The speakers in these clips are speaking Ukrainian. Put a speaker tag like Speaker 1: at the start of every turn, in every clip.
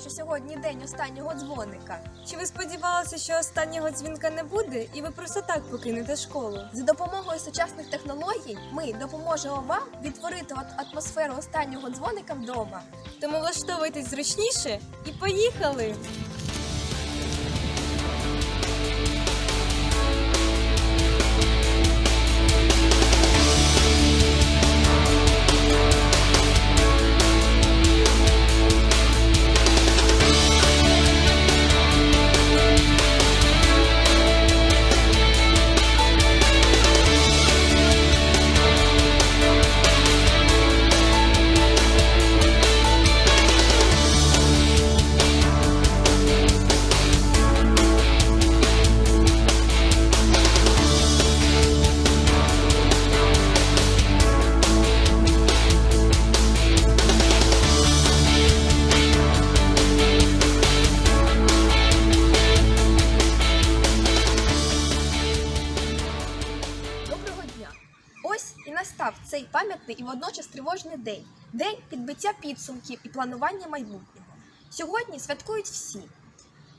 Speaker 1: що сьогодні день останнього дзвоника?
Speaker 2: Чи ви сподівалися, що останнього дзвінка не буде, і ви просто так покинете школу?
Speaker 1: За допомогою сучасних технологій ми допоможемо вам відтворити атмосферу останнього дзвоника вдома.
Speaker 2: Тому влаштовуйтесь зручніше і поїхали!
Speaker 1: Цей пам'ятний і водночас тривожний день день підбиття підсумків і планування майбутнього. Сьогодні святкують всі: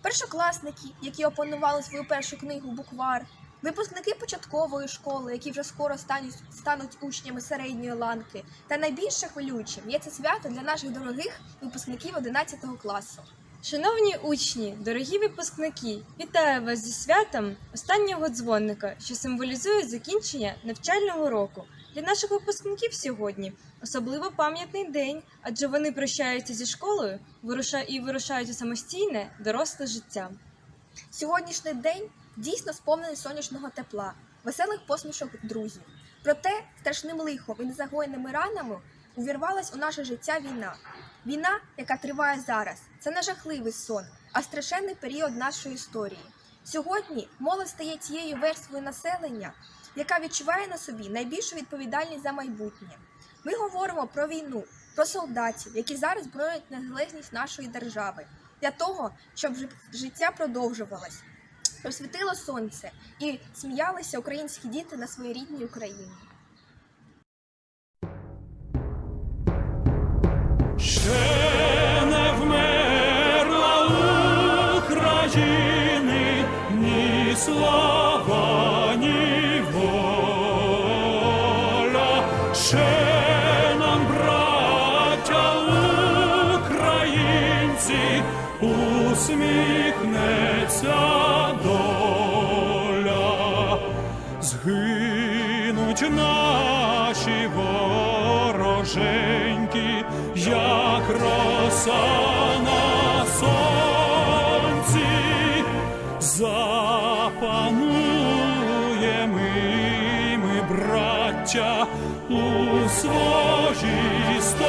Speaker 1: першокласники, які опанували свою першу книгу буквар, випускники початкової школи, які вже скоро стануть, стануть учнями середньої ланки. Та найбільше хвилюючим є це свято для наших дорогих випускників 11 класу.
Speaker 2: Шановні учні, дорогі випускники, вітаю вас зі святом останнього дзвоника, що символізує закінчення навчального року. Для наших випускників сьогодні особливо пам'ятний день, адже вони прощаються зі школою і вирушають у самостійне доросле життя.
Speaker 1: Сьогоднішній день дійсно сповнений сонячного тепла, веселих посмішок друзів. Проте страшним лихом і незагоєними ранами увірвалась у наше життя війна. Війна, яка триває зараз, це не жахливий сон, а страшенний період нашої історії. Сьогодні молодь стає тією верствою населення, яка відчуває на собі найбільшу відповідальність за майбутнє. Ми говоримо про війну, про солдатів, які зараз боронять незалежність нашої держави, для того, щоб жи- життя продовжувалось, щоб світило сонце і сміялися українські діти на своїй рідній Україні.
Speaker 3: Ще браття, у свої сторонці,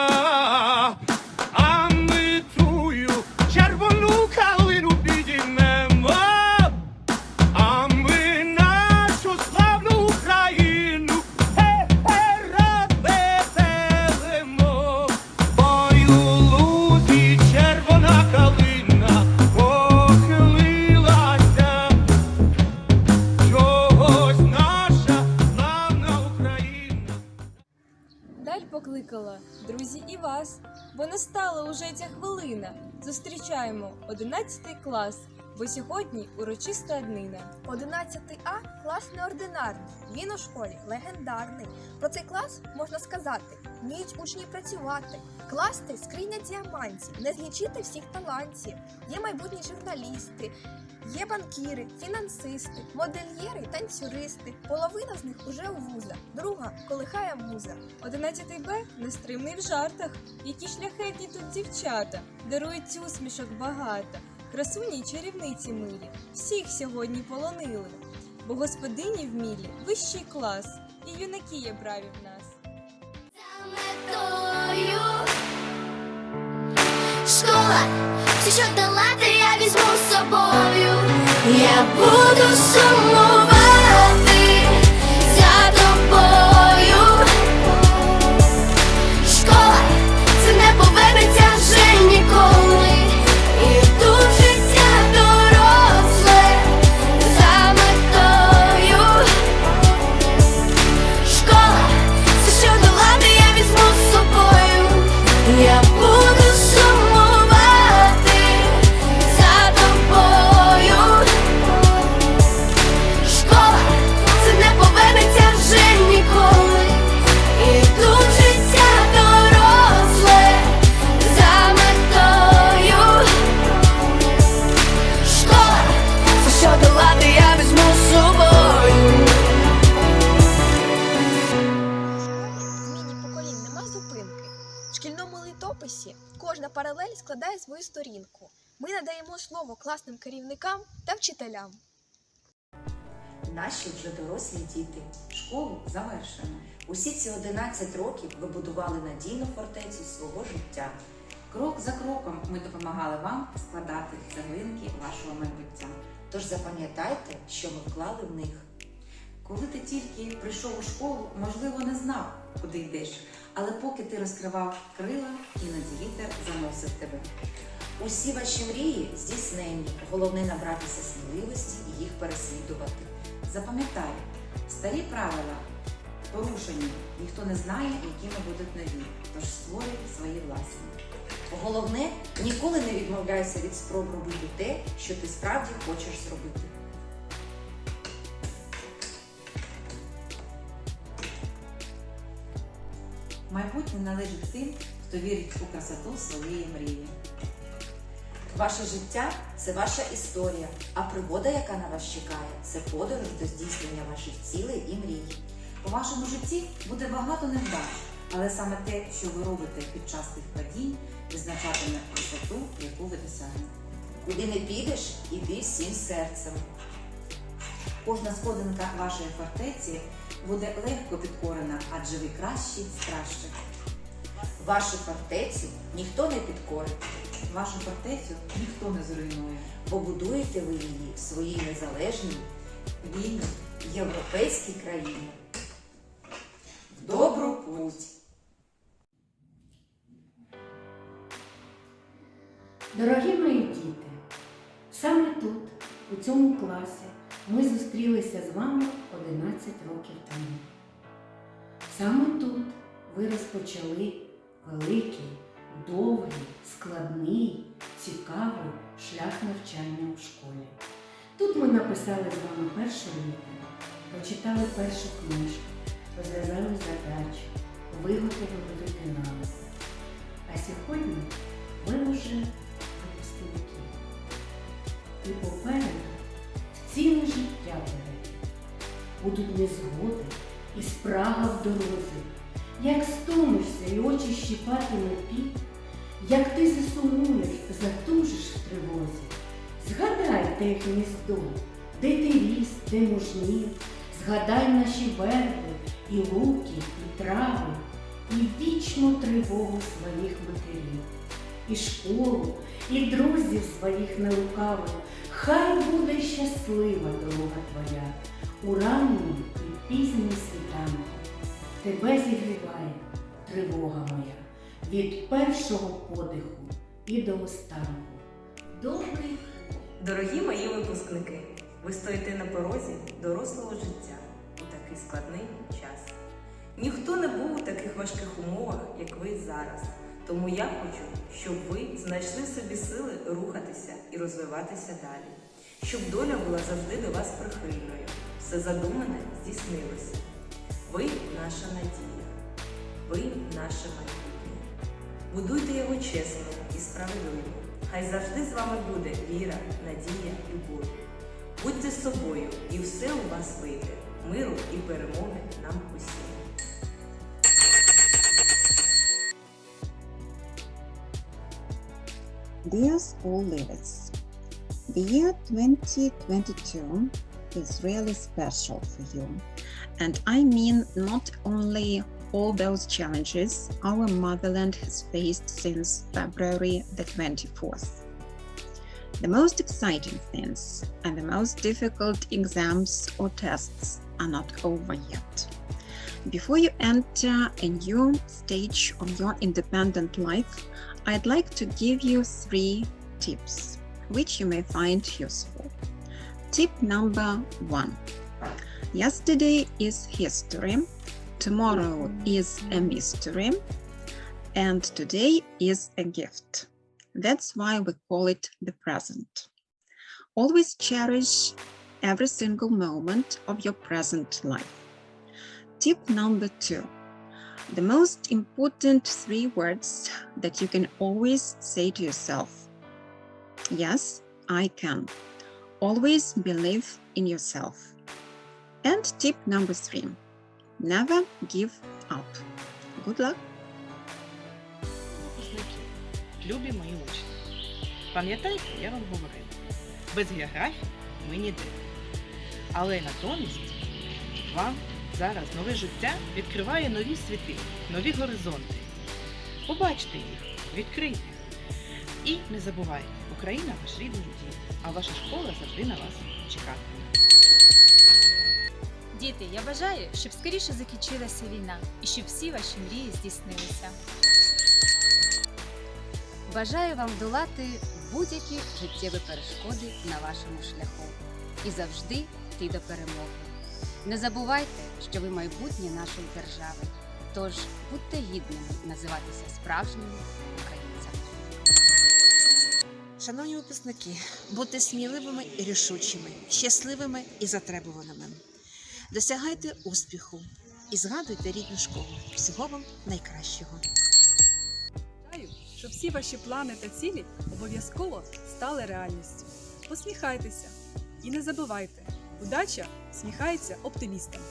Speaker 2: 11 клас. бо сьогодні урочиста днина.
Speaker 1: 11 А клас неординарний. Він у школі легендарний. Про цей клас можна сказати: вміють учні працювати, класти скриня діамантів, не злічити всіх талантів. Є майбутні журналісти, є банкіри, фінансисти, модельєри, танцюристи. Половина з них уже у вузах, друга колихає муза.
Speaker 2: 11 Б нестримний в жартах, які шляхетні тут дівчата, дарують усмішок багато, красуні й чарівниці милі, всіх сьогодні полонили, бо господині в мілі вищий клас, і юнаки є браві в нас.
Speaker 4: Школа, все, що дала, я візьму з собою. Я буду сумувати
Speaker 1: керівникам та вчителям.
Speaker 5: Наші вже дорослі діти. Школу завершено. Усі ці 11 років ви будували надійну фортецю свого життя. Крок за кроком ми допомагали вам складати цеглинки вашого майбуття. Тож запам'ятайте, що ми вклали в них. Коли ти тільки прийшов у школу, можливо, не знав, куди йдеш, але поки ти розкривав крила, іноді вітер заносив тебе. Усі ваші мрії здійснені. Головне набратися сміливості і їх переслідувати. Запам'ятай, старі правила порушені, ніхто не знає, якими будуть нові, тож створюй свої власні. Головне, ніколи не відмовляйся від спроб робити те, що ти справді хочеш зробити. Майбутнє належить тим, хто вірить у красоту своєї мрії. Ваше життя це ваша історія, а пригода, яка на вас чекає, це подорож до здійснення ваших цілей і мрій. У вашому житті буде багато невдач, але саме те, що ви робите під час тих подій, визначатиме висоту, яку ви досягнете. Куди не підеш, іди всім серцем. Кожна сходинка вашої фортеці буде легко підкорена, адже ви кращі з. Вашу фортецю ніхто не підкорить. Вашу фортецю ніхто не зруйнує. Бо будуєте ви її в своїй незалежній, вільній, європейській країні. В добру путь!
Speaker 6: Дорогі мої діти, саме тут, у цьому класі, ми зустрілися з вами 11 років тому. Саме тут ви розпочали великий, довгий, складний, цікавий шлях навчання у школі. Тут ми написали з вами першу літеру, прочитали першу книжку, розв'язали задачу, виготовили виконали. А сьогодні ви вже випускники. І попереду ціле життя перед. Будуть незгоди і спрага в дорозі. Як стомишся і очі щіпатиме піт, як ти засумуєш, затужиш в тривозі. Згадай те гніздо, де ти ріс, де мужнів, згадай наші верби, і луки, і трави, і вічну тривогу своїх матерів і школу, і друзів своїх нелукавих. Хай буде щаслива дорога твоя у ранній і пізній світанку. Тебе зігріває тривога моя від першого подиху і до останку. Добрий
Speaker 5: Дорогі мої випускники, ви стоїте на порозі дорослого життя у такий складний час. Ніхто не був у таких важких умовах, як ви зараз. Тому я хочу, щоб ви знайшли собі сили рухатися і розвиватися далі.
Speaker 7: щоб доля була завжди до вас прихильною. Все задумане здійснилося. Ви наша надія, ви наше майбутнє. Будуйте його чесно і справедливо. Хай завжди з вами буде віра, надія, любов. Будьте собою, і все у вас вийде. Миру і перемоги нам усім.
Speaker 8: Dear school leaders, the year 2022 is really special for you. And I mean not only all those challenges our motherland has faced since February the 24th. The most exciting things and the most difficult exams or tests are not over yet. Before you enter a new stage of your independent life, I'd like to give you three tips which you may find useful. Tip number one Yesterday is history, tomorrow is a mystery, and today is a gift. That's why we call it the present. Always cherish every single moment of your present life. Tip number two the most important three words that you can always say to yourself Yes, I can. Always believe in yourself. And tip number three never give up. Good luck.
Speaker 9: Любі мої учні. Пам'ятаєте, я вам говорив, без географії ми ніде. Але натомість вам зараз нове життя відкриває нові світи, нові горизонти. Побачте їх, відкрийте. І не забувайте, Україна ваш рідний дім, а ваша школа завжди на вас чекатиме.
Speaker 10: Діти, я бажаю, щоб скоріше закінчилася війна і щоб всі ваші мрії здійснилися. Бажаю вам долати будь-які життєві перешкоди на вашому шляху і завжди йти до перемоги. Не забувайте, що ви майбутнє нашої держави. Тож будьте гідними називатися справжніми українцями.
Speaker 11: Шановні випускники, будьте сміливими і рішучими, щасливими і затребуваними. Досягайте успіху і згадуйте рідну школу. Всього вам найкращого.
Speaker 12: Бажаю, щоб всі ваші плани та цілі обов'язково стали реальністю. Посміхайтеся і не забувайте, удача сміхається оптимістам.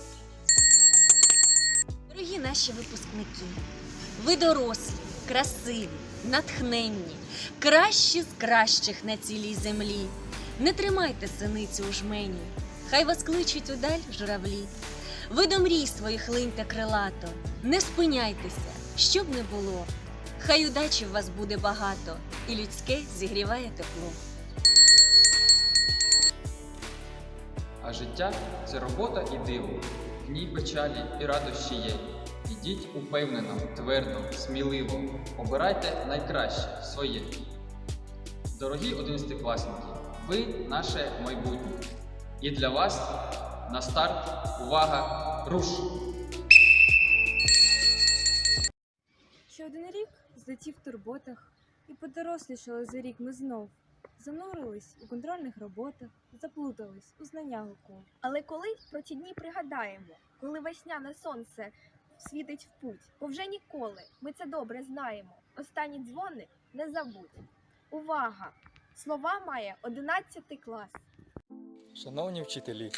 Speaker 10: Дорогі наші випускники, ви дорослі, красиві, натхненні, кращі з кращих на цілій землі. Не тримайте синицю у жмені, хай вас кличуть удаль журавлі. Ви до мрій своїх линьте крилато, не спиняйтеся, щоб не було. Хай удачі в вас буде багато, і людське зігріває тепло.
Speaker 13: А життя це робота і диво, в ній печалі і радощі є. Ідіть упевнено, твердо, сміливо, обирайте найкраще своє. Дорогі одинадцятикласники, ви наше майбутнє. І для вас на старт увага, руш!
Speaker 2: Ще один рік злетів в турботах, і подорослішали за рік ми знов. Занурились у контрольних роботах, заплутались у знаннях окол.
Speaker 1: Але коли про ті дні пригадаємо, коли весняне сонце світить в путь, бо вже ніколи ми це добре знаємо. Останні дзвони не забудь. Увага! Слова має 11 клас.
Speaker 14: Шановні вчителі,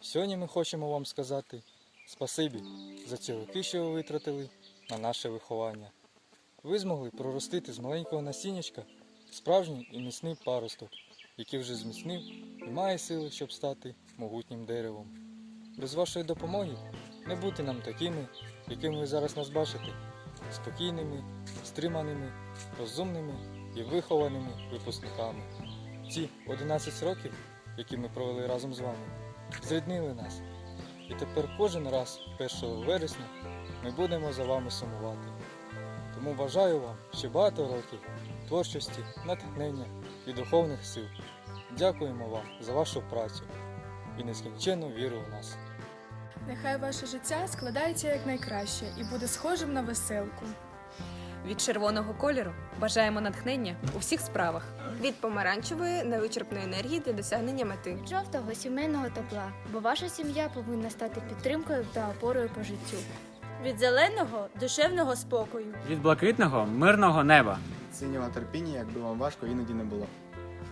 Speaker 14: сьогодні ми хочемо вам сказати спасибі за ці роки, що ви витратили на наше виховання. Ви змогли проростити з маленького насіннячка справжній і міцний паросток, який вже зміцнив і має сили, щоб стати могутнім деревом. Без вашої допомоги не бути нам такими, якими ви зараз нас бачите, спокійними, стриманими, розумними і вихованими випускниками. Ці 11 років, які ми провели разом з вами, зріднили нас. І тепер кожен раз 1 вересня ми будемо за вами сумувати. Тому бажаю вам ще багато років творчості, натхнення і духовних сил. Дякуємо вам за вашу працю і нескінченну віру в нас.
Speaker 15: Нехай ваше життя складається якнайкраще і буде схожим на веселку.
Speaker 12: Від червоного кольору бажаємо натхнення у всіх справах.
Speaker 1: Від помаранчевої невичерпної енергії для досягнення мети.
Speaker 4: Від жовтого сімейного тепла, бо ваша сім'я повинна стати підтримкою та опорою по життю.
Speaker 10: Від зеленого душевного спокою.
Speaker 15: Від блакитного мирного неба.
Speaker 16: Синього терпіння, якби вам важко іноді не було.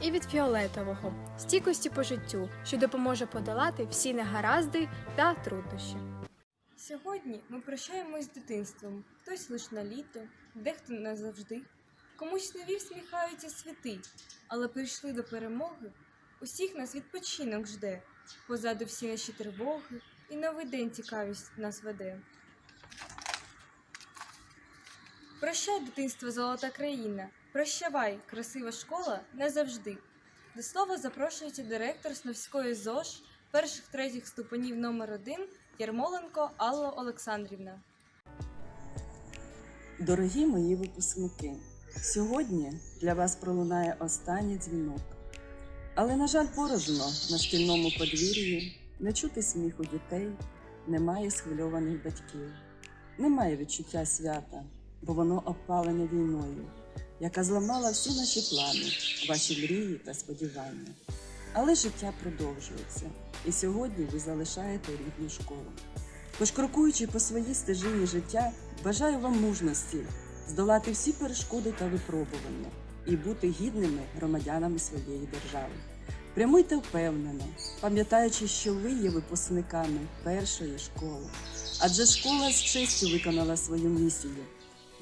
Speaker 1: І від фіолетового стійкості по життю, що допоможе подолати всі негаразди та труднощі.
Speaker 2: Сьогодні ми прощаємось з дитинством, хтось лиш на літо, дехто назавжди. Комусь нові всміхаються світи, але прийшли до перемоги. Усіх нас відпочинок жде. Позаду всі наші тривоги, і новий день цікавість нас веде. Прощай, дитинство, золота країна. Прощавай, красива школа назавжди. До слова запрошується директор Сновської ЗОЖ перших третіх ступенів номер 1 Ярмоленко Алла Олександрівна.
Speaker 17: Дорогі мої випускники, сьогодні для вас пролунає останній дзвінок. Але, на жаль, порожно на шкільному подвір'ї не чути сміху дітей, немає схвильованих батьків, немає відчуття свята, бо воно опалене війною, яка зламала всі наші плани, ваші мрії та сподівання. Але життя продовжується, і сьогодні ви залишаєте рідну школу. Тож, крокуючи по своїй стежині життя, бажаю вам мужності здолати всі перешкоди та випробування і бути гідними громадянами своєї держави. Прямуйте впевнено, пам'ятаючи, що ви є випускниками першої школи. Адже школа з честю виконала свою місію.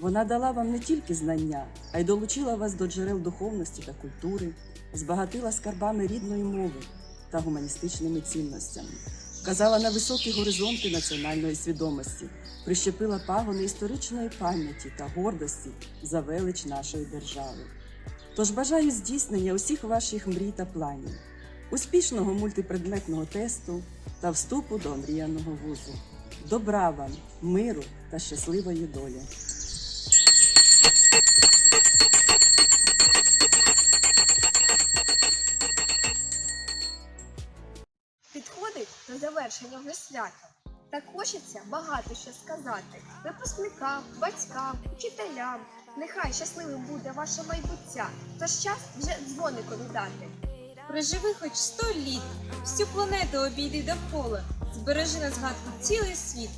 Speaker 17: Вона дала вам не тільки знання, а й долучила вас до джерел духовності та культури, збагатила скарбами рідної мови та гуманістичними цінностями вказала на високі горизонти національної свідомості, прищепила пагони історичної пам'яті та гордості за велич нашої держави. Тож бажаю здійснення усіх ваших мрій та планів, успішного мультипредметного тесту та вступу до омріяного вузу. Добра вам, миру та щасливої долі!
Speaker 1: До завершення свято. Так хочеться багато що сказати випускникам, батькам, вчителям. Нехай щасливим буде ваше майбуття. Тож час вже дзвонику віддати.
Speaker 2: Проживи хоч сто літ, всю планету обійди довкола, збережи на згадку цілий світ.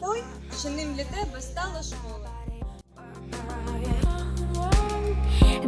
Speaker 2: Той, що ним для тебе стала школа.